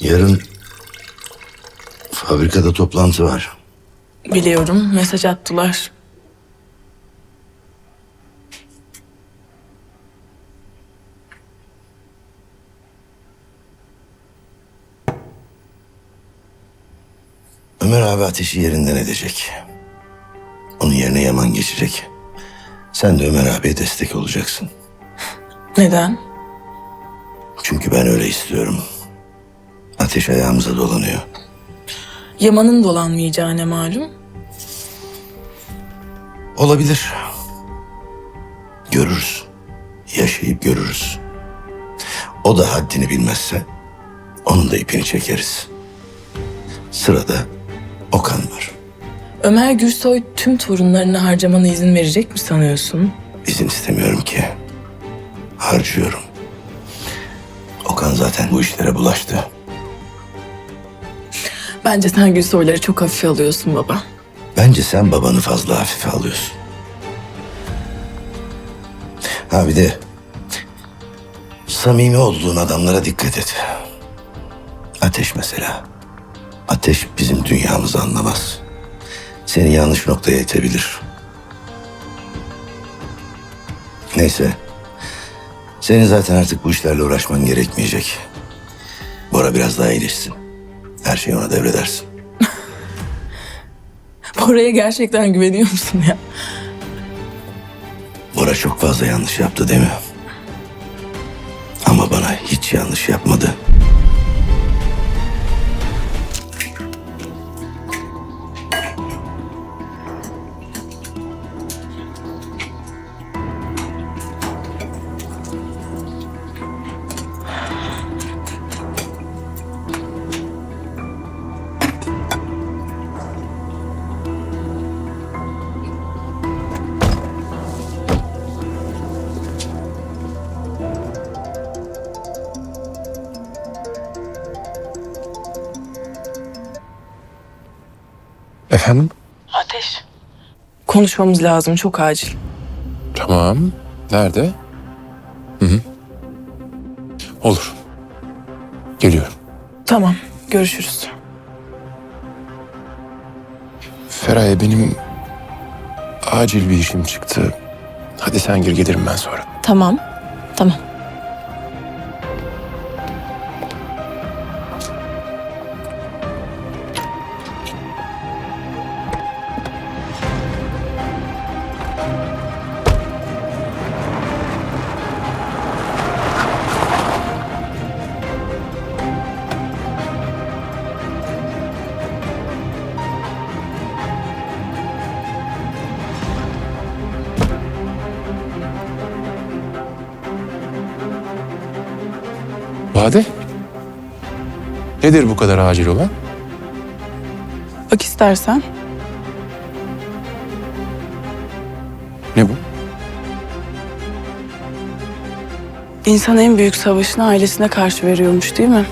Yarın fabrikada toplantı var. Biliyorum mesaj attılar. Ömer abi ateşi yerinden edecek. Onun yerine Yaman geçecek. Sen de Ömer abiye destek olacaksın. Neden? Çünkü ben öyle istiyorum. Ateş ayağımıza dolanıyor. Yaman'ın dolanmayacağı ne malum? Olabilir. Görürüz. Yaşayıp görürüz. O da haddini bilmezse onun da ipini çekeriz. Sırada Okan var. Ömer Gürsoy tüm torunlarını harcamana izin verecek mi sanıyorsun? İzin istemiyorum ki. Harcıyorum. Okan zaten bu işlere bulaştı. Bence sen Gürsoyları çok hafife alıyorsun baba. Bence sen babanı fazla hafife alıyorsun. Ha bir de samimi olduğun adamlara dikkat et. Ateş mesela. Ateş bizim dünyamızı anlamaz. Seni yanlış noktaya itebilir. Neyse. Senin zaten artık bu işlerle uğraşman gerekmeyecek. Bora biraz daha iyileşsin. Her şeyi ona devredersin. Bora'ya gerçekten güveniyor musun ya? Bora çok fazla yanlış yaptı değil mi? Ama bana hiç yanlış yapmadı. Efendim? Ateş. Konuşmamız lazım çok acil. Tamam. Nerede? Hı hı. Olur. Geliyorum. Tamam görüşürüz. Feraye benim acil bir işim çıktı. Hadi sen gir gelirim ben sonra. Tamam. Tamam. Bade? Nedir bu kadar acil olan? Bak istersen. Ne bu? İnsan en büyük savaşını ailesine karşı veriyormuş değil mi?